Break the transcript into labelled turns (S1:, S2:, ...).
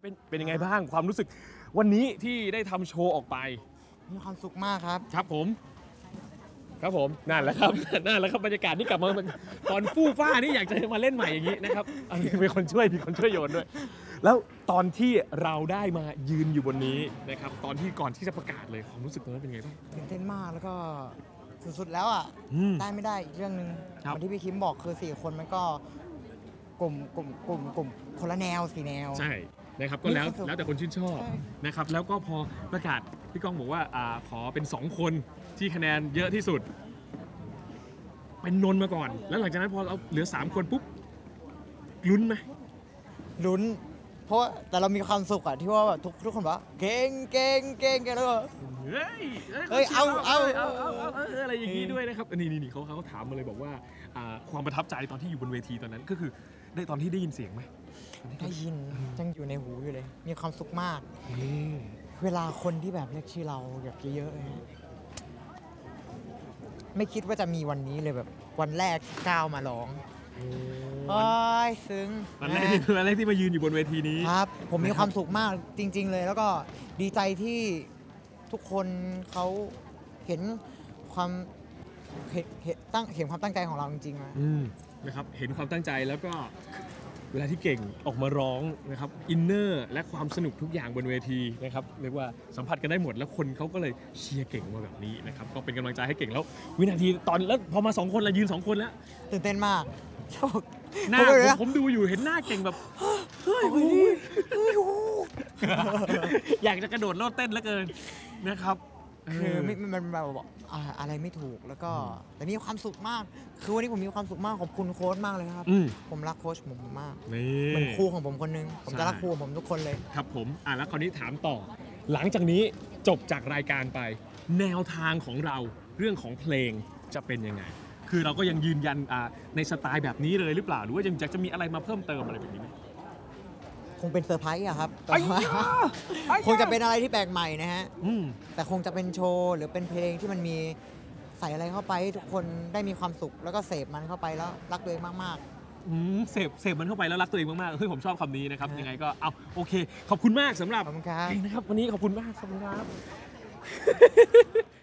S1: เป็นเป็นยังไงบ้างความรู้สึกวันนี้ที่ได้ทำโชว์ออกไป
S2: มีความสุขมากครับ
S1: ครับผม ครับผมนั่นแหละครับ นั่นแหละครับบรรยากาศที่กลับมาตอนฟู่ฟ้านี่อยากจะมาเล่นใหม่อย่างนี้นะครับอันนี้มีคนช่วยมีคนช่วยโยนด้วย แล้วตอนที่เราได้มายืนอยู่บนนี้นะครับ ตอนที่ก่อนที่จะประกาศเลยความรู้สึกตอนนั้นเป็นไงบ้าง
S2: ตื่นเต้นมากแล้วก็สุดๆแล้วอะ
S1: อืม
S2: ได้ไม่ได้อีกเรื่องหนึ่ง
S1: ครับ
S2: เหมือนที่พี่คิมบอกคือสี่คนมันก็กลุ่มกลุ่มกลุ่มกลุ่มคนละแนวสี่แนว
S1: ใช่ นะครับก็แล้ว
S2: มีความสุข
S1: แล้วแต่คนชื่นชอบ
S2: ใช่
S1: นะครับแล้วก็พอประกาศพี่ก้องบอกว่าอ่าขอเป็น 2 คนที่คะแนนเยอะที่สุด เป็นนนท์มาก่อน แล้วหลังจากนั้นพอเราเหลือ 3 คนปุ๊บลุ้นไหม
S2: ลุ้น เพราะว่าแต่เรามีความสุขอะที่ว่าแบบทุกทุกคนบอกว่าเก่งเก่งเก่งเก่งแล้วก็
S1: เฮ้ย
S2: เอ้ยเอาเอา
S1: เอาเอาเอาเอาอะไรอย่างนี้ด้วยนะครับนี่นี่นี่เขาเขาถามมาเลยบอกว่าอ่าความประทับใจตอนที่อยู่บนเวทีตอนนั้นก็คือได้ตอนที่ได้ยินเสียงไหมตอนที่
S2: ได้ยินยังอยู่ในหูอยู่เลย มีความสุขมาก
S1: นี่
S2: เวลาคนที่แบบเรียกชื่อเราแบบเยอะๆเลยฮะไม่คิดว่าจะมีวันนี้เลยแบบ วันแรกที่ก้าวมาร้องโอ้ยซึ้ง
S1: วันแรกที่วันแรกที่มายืนอยู่บนเวทีนี้
S2: ครับ ผมมี
S1: นะครับ
S2: ความสุขมากจริง ๆ เลย แล้วก็ดีใจที่ ทุกคนเขาเห็นความเห็นเห็นตั้งเห็นความตั้งใจของเราจริงๆนะ
S1: อืมนะครับเห็นความตั้งใจแล้วก็เวลาที่เก่งออกมาร้องนะครับอินเนอร์และความสนุกทุกอย่างบนเวทีนะครับเรียกว่าสัมผัสกันได้หมดแล้วคนเขาก็เลยเชียร์เก่งมาแบบนี้นะครับก็เป็นกำลังใจให้เก่งแล้ว วินาทีตอนแล้วพอมาสองคนเรายืนสองคนแล้ว
S2: ตื่นเต้นมากโชค
S1: หน้า
S2: ผมเลย
S1: ผม
S2: นะ
S1: ผมดูอยู่เห็นหน้าเก่งแบบเฮ้ย
S2: โอ้
S1: โอ้
S2: ย
S1: ย
S2: เฮ้ยโอ้
S1: อยากจะกระโดดโลดเต้นเหลือเกิน นะครับ
S2: คือไม่
S1: เมั
S2: นแบบบอกอ่าอะไรไม่ถูกแล้วก็แต่มีความสุขมาก คือวันนี้ผมมีความสุขมากขอบคุณโค้ชมากเลยครับ
S1: อืม
S2: ผมรักโค้ชผมมาก
S1: นี่
S2: เหมือนครูของผมคนนึง ผม
S1: ใช่
S2: จะรักครูของผมทุกคนเลย
S1: ครับผมอะแล้วคราวนี้ถามต่อ หลังจากนี้จบจากรายการไป แนวทางของเราเรื่องของเพลงจะเป็นยังไง คือเราก็ยังยืนยันอ่าในสไตล์แบบนี้เลยหรือเปล่าหรือว่ายังอยากจะมีอะไรมาเพิ่มเติมอะไรแบบนี้ไหม
S2: คงเป็นเซอร์ไพรส์อะครับแต่
S1: ไอ้
S2: ว่า
S1: ยาไอ้ยา
S2: คงจะเป็นอะไรที่แปลกใหม่นะฮะ
S1: อืม
S2: แต่คงจะเป็นโชว์หรือเป็นเพลงที่มันมีใส่อะไรเข้าไปให้ทุกคนได้มีความสุขแล้วก็เสพมันเข้าไปแล้วรักตัวเองมาก
S1: อืมเสพเสพมันเข้าไปแล้วรักตัวเองมากๆเฮ้ยผมชอบคำนี้นะครับยังไงก็เอาโอเค ขอบคุณมากสำหรับ
S2: ๆขอบคุณครับ
S1: เก่งนะครับวันนี้ขอบคุณมากขอบคุณครับ